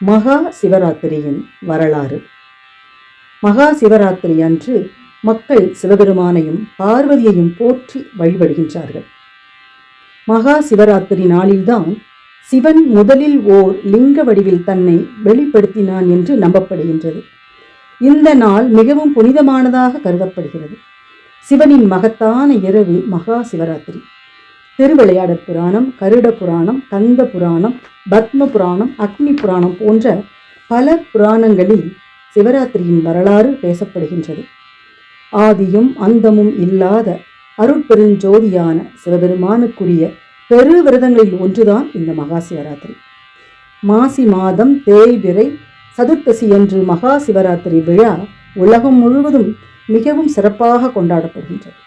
மகா சிவராத்திரியின் வரலாறு. மகா சிவராத்திரி அன்று மக்கள் சிவபெருமானையும் பார்வதியையும் போற்றி வழிபடுகின்றார்கள். மகா சிவராத்திரி நாளில்தான் சிவன் முதலில் ஓர் லிங்க வடிவில் தன்னை வெளிப்படுத்தினான் என்று நம்பப்படுகின்றது. இந்த நாள் மிகவும் புனிதமானதாக கருதப்படுகிறது. சிவனின் மகத்தான இரவு மகா சிவராத்திரி. திருவிளையாடற் புராணம் கருட புராணம் கந்த புராணம் பத்ம புராணம் அக்னி புராணம் போன்ற பல புராணங்களில் சிவராத்திரியின் வரலாறு பேசப்படுகின்றது. ஆதியும் அந்தமும் இல்லாத அருட்பெருஞ்சோதியான சிவபெருமானுக்குரிய பெரு விரதங்களில் ஒன்றுதான் இந்த மகா சிவராத்திரி. மாசி மாதம் தேய்பிறை சதுர்த்தசி அன்று மகா சிவராத்திரி விழா உலகம் முழுவதும் மிகவும் சிறப்பாக கொண்டாடப்படுகின்றது.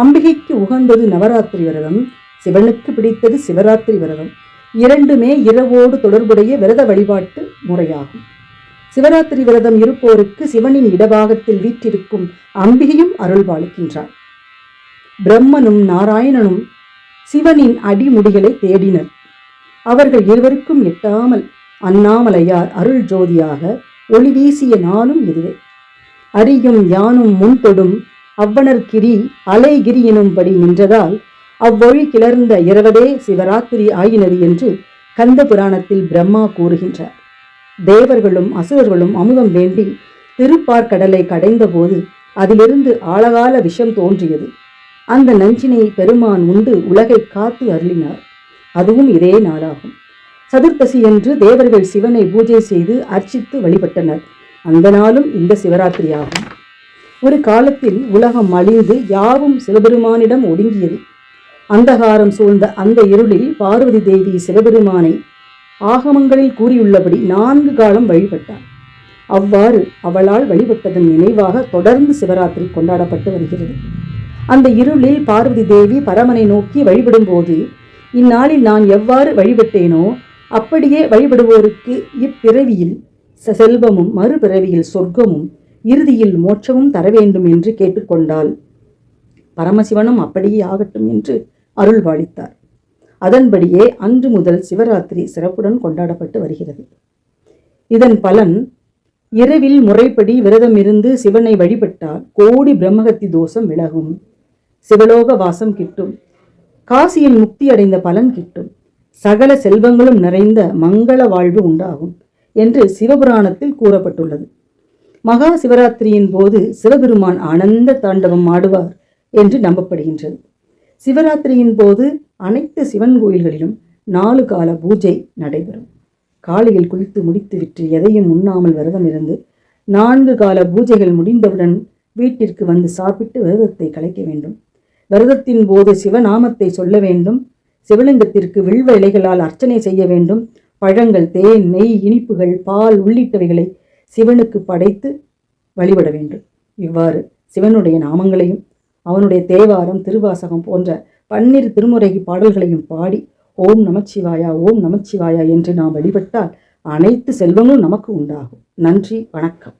அம்பிகைக்கு உகந்தது நவராத்திரி விரதம் சிவனுக்கு பிடித்தது சிவராத்திரி விரதம். இரண்டுமே இரவோடு தொடர்புடைய விரத வழிபாட்டு முறையாகும். சிவராத்திரி விரதம் இருப்போருக்கு சிவனின் இடபாகத்தில் வீற்றிருக்கும் அம்பிகையும் அருள்பாலிக்கின்றார் பிரம்மனும் நாராயணனும் சிவனின் அடிமுடிகளை தேடினர். அவர்கள் இருவருக்கும் எட்டாமல் அண்ணாமலையார் அருள் ஜோதியாக ஒளி வீசிய நாளும் இதுவே. அரியும் யானும் முன்தொடும் அவ்வனர்கிரி அலைகிரி எனும்படி நின்றதால் அவ்வொழி கிளர்ந்த இரவதே சிவராத்திரி ஆயினது என்று கந்த புராணத்தில் பிரம்மா கூறுகின்றார். தேவர்களும் அசுரர்களும் அமுதம் வேண்டி திருப்பார்கடலை கடைந்தபோது அதிலிருந்து ஆழகால விஷம் தோன்றியது. அந்த நஞ்சினை பெருமான் உண்டு உலகை காத்து அருளினார். அதுவும் இதே நாளாகும். சதுர்த்தசி என்று தேவர்கள் சிவனை பூஜை செய்து அர்ச்சித்து வழிபட்டனர். அந்த நாளும் இந்த சிவராத்திரியாகும். ஒரு காலத்தில் உலகம் அழிந்து யாவும் சிவபெருமானிடம் ஒடுங்கியது. அந்தகாரம் சூழ்ந்த அந்த இருளில் பார்வதி தேவி சிவபெருமானை ஆகமங்களில் கூறியுள்ளபடி நான்கு காலம் வழிபட்டார். அவ்வாறு அவளால் வழிபட்டதன் நினைவாக தொடர்ந்து சிவராத்திரி கொண்டாடப்பட்டு வருகிறது. அந்த இருளில் பார்வதி தேவி பரமனை நோக்கி வழிபடும்போது இந்நாளில் நான் எவ்வாறு வழிபட்டேனோ அப்படியே வழிபடுவோருக்கு இப்பிறவியில் செல்வமும் மறுபிறவியில் சொர்க்கமும் இறுதியில் மோட்சமும் தர வேண்டும் என்று கேட்டுக்கொண்டாள். பரமசிவனும் அப்படியே ஆகட்டும் என்று அருள்வாளித்தார். அதன்படியே அன்று முதல் சிவராத்திரி சிறப்புடன் கொண்டாடப்பட்டு வருகிறது. இதன் பலன் இரவில் முறைப்படி விரதம் இருந்து சிவனை வழிபட்டால் கோடி பிரம்மகத்தி தோஷம் விலகும். சிவலோக வாசம் கிட்டும். காசியில் முக்தி அடைந்த பலன் கிட்டும். சகல செல்வங்களும் நிறைந்த மங்கள வாழ்வு உண்டாகும் என்று சிவபுராணத்தில் கூறப்பட்டுள்ளது. மகா சிவராத்திரியின் போது சிவபெருமான் ஆனந்த தாண்டவம் ஆடுவார் என்று நம்பப்படுகின்றது. சிவராத்திரியின் போது அனைத்து சிவன் கோயில்களிலும் நாலு கால பூஜை நடைபெறும். காலையில் குளித்து முடித்துவிட்டு எதையும் உண்ணாமல் விரதம் இருந்து நான்கு கால பூஜைகள் முடிந்தவுடன் வீட்டிற்கு வந்து சாப்பிட்டு விரதத்தை கலைக்க வேண்டும். விரதத்தின் போது சிவநாமத்தை சொல்ல வேண்டும். சிவலிங்கத்திற்கு வில்வ இலைகளால் அர்ச்சனை செய்ய வேண்டும். பழங்கள் தேன் நெய் இனிப்புகள் பால் உள்ளிட்டவைகளை சிவனுக்கு படைத்து வழிபட வேண்டும். இவ்வாறு சிவனுடைய நாமங்களையும் அவனுடைய தேவாரம் திருவாசகம் போன்ற பன்னிரு திருமுறை பாடல்களையும் பாடி ஓம் நமச்சிவாயா ஓம் நமச்சிவாயா என்று நாம் வழிபட்டால் அனைத்து செல்வங்களும் நமக்கு உண்டாகும். நன்றி வணக்கம்.